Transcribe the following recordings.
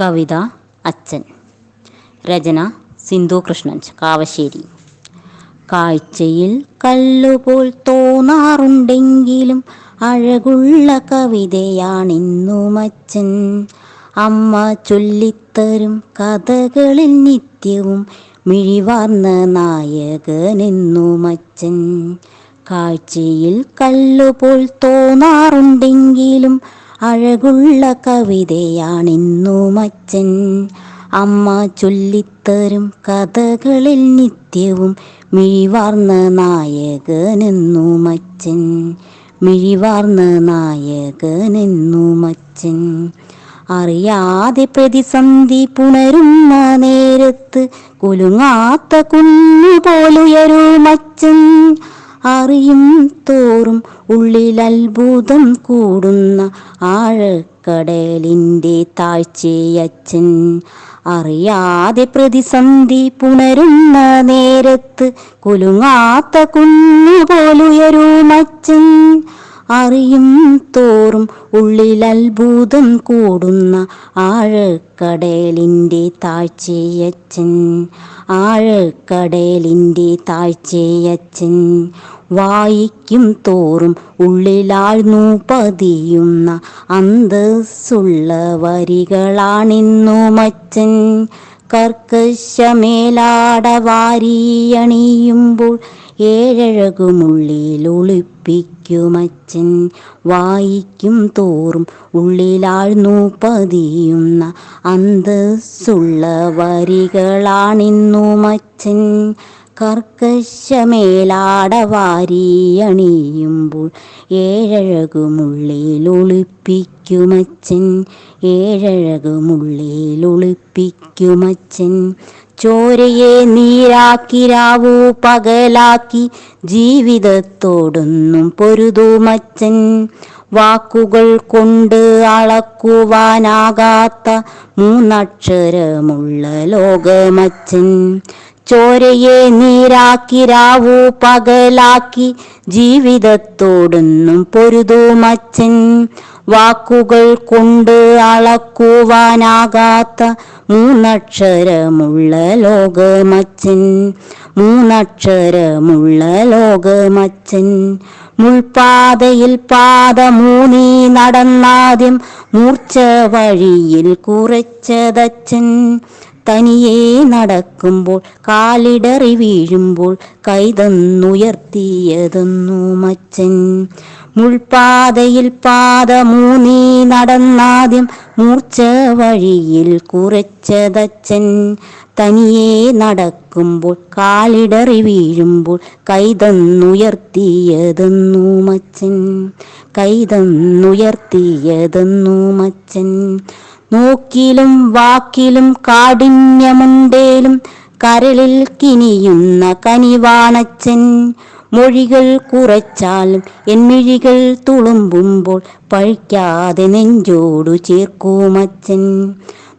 കവിത അച്ഛൻ. രചന സിന്ധു കൃഷ്ണൻ കാവശ്ശേരി. കാഴ്ചയിൽ കല്ലുപോൽ തോന്നാറുണ്ടെങ്കിലും അഴകുള്ള കവിതയാണിന്നുമച്ചൻ അമ്മ ചൊല്ലിത്തരും കഥകളിൽ നിത്യവും മിഴിവാർന്ന നായകനെന്നുമച്ചൻ കാഴ്ചയിൽ കല്ലുപോൽ തോന്നാറുണ്ടെങ്കിലും അഴകുള്ള കവിതയാണിന്നുമച്ചൻ അമ്മ ചൊല്ലിത്തരും കഥകളിൽ നിത്യവും മിഴിവാർന്ന നായകനെന്നുമച്ചൻ മിഴിവാർന്ന നായകനെന്നുമച്ചൻ അറിയാതെ പ്രതിസന്ധി പുണരുന്ന നേരത്ത് കുലുങ്ങാത്ത കുഞ്ഞുപോലുയരുമച്ചൻ അറിയും അത്ഭുതം കൂടുന്ന ആഴക്കടലിന്റെ താഴ്ചയച്ചൻ അറിയാതെ പ്രതിസന്ധി പുണരുന്ന നേരത്ത് കുലുങ്ങാത്ത കുഞ്ഞുപോലുയരുമച്ചൻ അറിയും തോറും ഉള്ളിൽ അത്ഭുതം കൂടുന്ന ആഴക്കടലിന്റെ താഴ്ചയച്ചൻ ആഴക്കടലിന്റെ താഴ്ചയച്ചൻ. വായിക്കും തോറും ഉള്ളിലാഴ്ന്നു പതിയുന്ന അന്തസ്സുള്ള വരികളാണിന്നുമച്ചൻ കർക്കശമേലാട വാരിയണിയുമ്പോൾ ഏഴഴകുമുള്ളിൽ ഒളിപ്പിക്കുമച്ചൻ വായിക്കും തോറും ഉള്ളിലാഴ്ന്നു പതിയുന്ന അന്തസ്സുള്ള വരികളാണിന്നുമച്ചൻ കർക്കശമേലാട വാരിയണിയുമ്പോൾ ഏഴഴകുമുള്ളിൽ ഒളിപ്പിക്കുമച്ചൻ ഏഴഴകുമുള്ളിൽ ഒളിപ്പിക്കുമച്ചൻ ചോരയെ നീരാക്കി രാവു പകലാക്കി ജീവിതത്തോടൊന്നും പൊരുതുമച്ചൻ വാക്കുകൾ കൊണ്ട് അളക്കുവാനാകാത്ത മൂന്നക്ഷരമുള്ള ലോകമച്ചൻ. ചോരയെ നീരാക്കി രാവു പകലാക്കി ജീവിതത്തോടൊന്നും പൊരുതുമച്ചൻ വാക്കുകൾ കൊണ്ട് അളക്കുവാനാകാത്ത മൂന്നക്ഷരമുള്ള ലോകമച്ചൻ മൂന്നക്ഷരമുള്ള ലോകമച്ചൻ. മുൾപാതയിൽ പാദമൂനി നടന്നാദ്യം മൂർച്ച വഴിയിൽ കുറച്ചതച്ചൻ. തനിയെ നടക്കുമ്പോൾ കാലിടറി വീഴുമ്പോൾ കൈതന്നുയർത്തിയതെന്നു മച്ചൻ. മുൾപാതയിൽ പാദമൂനി നടന്നാദ്യം മൂർച്ച വഴിയിൽ കുറച്ചതച്ചൻ. തനിയെ നടക്കുമ്പോൾ കാലിടറി വീഴുമ്പോൾ കൈതന്നുയർത്തിയതെന്നു മച്ചൻ. കൈതന്നുയർത്തിയതെന്നു മച്ചൻ. നോക്കിലും വാക്കിലും കാഠിന്യമുണ്ടേലും കരളിൽ കിനിയുന്ന കനിവാണച്ചൻ. മൊഴികൾ കുറച്ചാലും എന്മിഴികൾ തുളുമ്പുമ്പോൾ പഴിക്കാതെ നെഞ്ചോടു ചേർക്കുമച്ചൻ.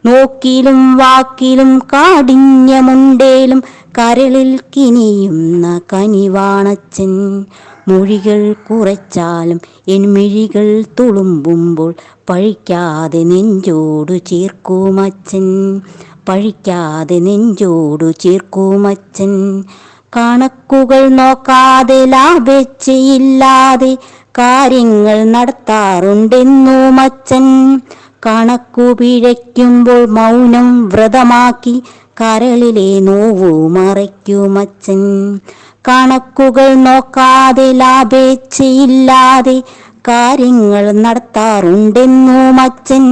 നോക്കിലും വാക്കിലും കാഠിന്യമുണ്ടേലും കരളിൽ കിനിയുന്ന കനിവാണച്ചൻ. മൊഴികൾ കുറച്ചാലും എൻ മിഴികൾ തുളുമ്പുമ്പോൾ പഴിക്കാതെ നെഞ്ചോടു ചേർക്കുമച്ചൻ പഴിക്കാതെ നെഞ്ചോടു ചേർക്കുമച്ചൻ കണക്കുകൾ നോക്കാതെ ലാഭേച്ഛയില്ലാതെ കാര്യങ്ങൾ നടത്താറുണ്ടെന്നു മച്ചൻ കണക്കു പിഴയ്ക്കുമ്പോൾ മൗനം വ്രതമാക്കി കരളിലെ നോവു മറയ്ക്കുമച്ചൻ കണക്കുകൾ നോക്കാതെ ലാഭേച്ഛയില്ലാതെ കാര്യങ്ങൾ നടത്താറുണ്ടെന്നു മച്ചൻ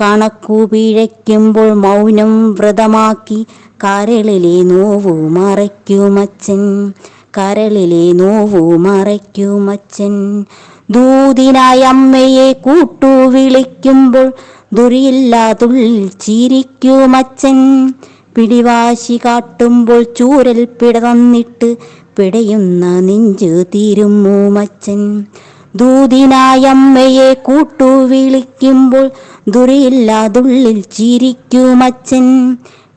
കണക്കു പിഴയ്ക്കുമ്പോൾ മൗനം വ്രതമാക്കി കരളിലെ നോവു മറയ്ക്കുമച്ചൻ കരളിലെ നോവു മറയ്ക്കുമച്ചൻ ദൂതിനായി അമ്മയെ കൂട്ടു വിളിക്കുമ്പോൾ ദുരിയില്ലാതുള്ളിൽ ചിരിക്കുമച്ചൻ പിടിവാശി കാട്ടുമ്പോൾ ചൂരൽ പിടന്നിട്ട് പിടയുന്ന നെഞ്ചു തീരുമോ മച്ചൻ ദൂതിനായമ്മയെ കൂട്ടു വിളിക്കുമ്പോൾ ദുരിയില്ലാതുള്ളിൽ ചിരിക്കുമച്ചൻ.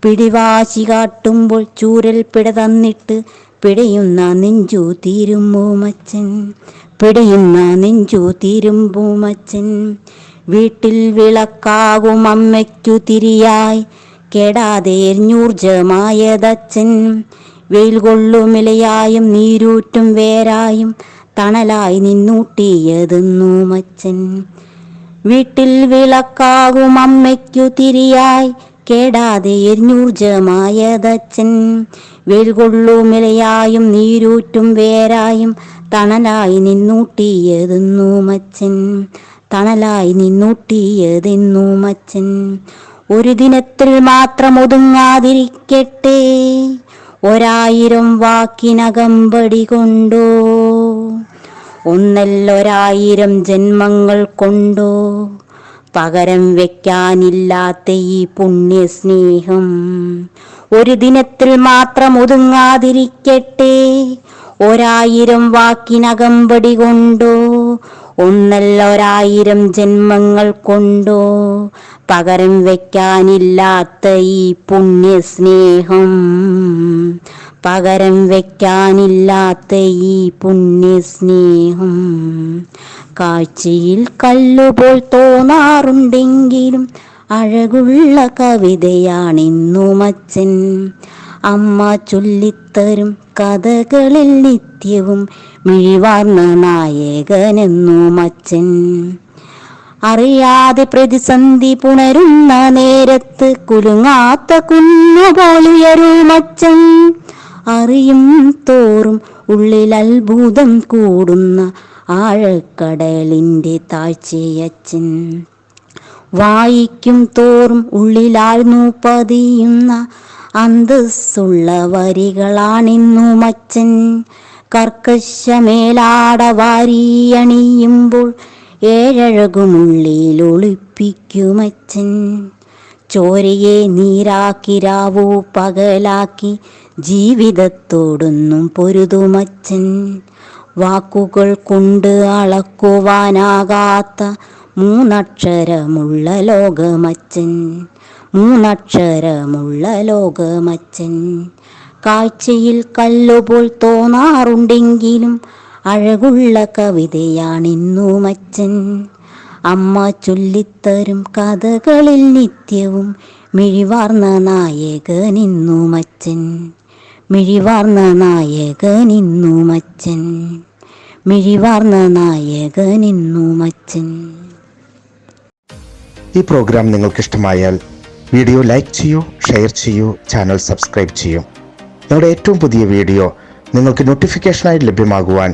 പിടിവാശി കാട്ടുമ്പോൾ ചൂരൽ പിട തന്നിട്ട് പിടയുന്ന നെഞ്ചു തീരുമോ മച്ചൻ പിടയുന്ന നെഞ്ചു തീരുമ്പോ മച്ചൻ വീട്ടിൽ വിളക്കാകും അമ്മയ്ക്കു തിരിയായി. കേടാതെ എരിഞ്ഞൂർജമായതച്ഛൻ വെയിൽ കൊള്ളും ഇലയായും നീരൂറ്റും വേരായും തണലായി നിന്നൂട്ടിയതെന്നു മച്ചൻ. വീട്ടിൽ വിളക്കാകും അമ്മയ്ക്കു തിരിയായി കേടാതെ എരിഞ്ഞൂർജമായതച്ഛൻ. വെയിൽ കൊള്ളുമിലയായും നീരൂറ്റും വേരായും തണലായി നിന്നൂട്ടിയതെന്നു മച്ചൻ. തണലായി നിന്നൂട്ടിയതെന്നു മച്ചൻ. ഒരു ദിനത്തിൽ മാത്രം ഒതുങ്ങാതിരിക്കട്ടെ. ഒരായിരം വാക്കിനകമ്പടി കൊണ്ടോ ഒന്നല്ലൊരായിരം ജന്മങ്ങൾ കൊണ്ടോ? പകരം വെക്കാനില്ലാത്ത ഈ പുണ്യസ്നേഹം ഒരു ദിനത്തിൽ മാത്രം ഒതുങ്ങാതിരിക്കട്ടെ. ഒരായിരം വാക്കിനകമ്പടി കൊണ്ടോ ഒന്നല്ലൊരായിരം ജന്മങ്ങൾ കൊണ്ടോ? പകരം വെക്കാനില്ലാത്ത ഈ പുണ്യസ്നേഹം. പകരം വെക്കാനില്ലാത്ത ഈ പുണ്യസ്നേഹം. കാഴ്ചയിൽ കല്ലുപോൽ തോന്നാറുണ്ടെങ്കിലും അഴകുള്ള കവിതയാണിന്നു മച്ചൻ അമ്മ ചൊല്ലിത്തരും കഥകളിൽ നിത്യവും മിഴിവാർന്ന നായകനെന്നു മച്ചൻ അറിയാതെ പ്രതിസന്ധി പുണരുന്ന നേരത്ത് കുലുങ്ങാത്ത കുന്നുപോലുയരുമച്ചൻ അറിയും തോറും ഉള്ളിൽ അത്ഭുതം കൂടുന്ന ആഴക്കടലിന്റെ താഴ്ചയച്ചൻ വായിക്കും തോറും ഉള്ളിലാഴ്ന്നു പതിയുന്ന അന്തസ്സുള്ള വരികളാണിന്നു മച്ചൻ. കർക്കശമേലാട വാരിയണിയുമ്പോൾ ഏഴഴകുമുള്ളിൽ ഒളിപ്പിക്കുമച്ചൻ ചോരയെ നീരാക്കി രാവു പകലാക്കി ജീവിതത്തോടൊന്നും പൊരുതുമച്ചൻ. വാക്കുകൾ കൊണ്ട് അളക്കുവാനാകാത്ത മൂന്നക്ഷരമുള്ള ലോകമച്ചൻ. മൂന്നക്ഷരമുള്ള ലോകമച്ചൻ. കാഴ്ചയിൽ കല്ലുപോൽ തോന്നാറുണ്ടെങ്കിലും അഴകുള്ള കവിതയാണിന്നു മച്ചൻ. അമ്മ ചൊല്ലിത്തരും കഥകളിൽ നിത്യവും മിഴിവാർന്ന നായകനിന്നു മച്ചൻ. മിഴിവാർന്ന നായകനിന്നു മച്ചൻ. മിഴിവാർന്ന നായകനിന്നു മച്ചൻ. ഈ പ്രോഗ്രാം നിങ്ങൾക്ക് ഇഷ്ടമായാൽ വീഡിയോ ലൈക്ക് ചെയ്യൂ ഷെയർ ചെയ്യൂ ചാനൽ സബ്സ്ക്രൈബ് ചെയ്യൂ. ഞങ്ങളുടെ ഏറ്റവും പുതിയ വീഡിയോ നിങ്ങൾക്ക് നോട്ടിഫിക്കേഷനായി ലഭ്യമാകുവാൻ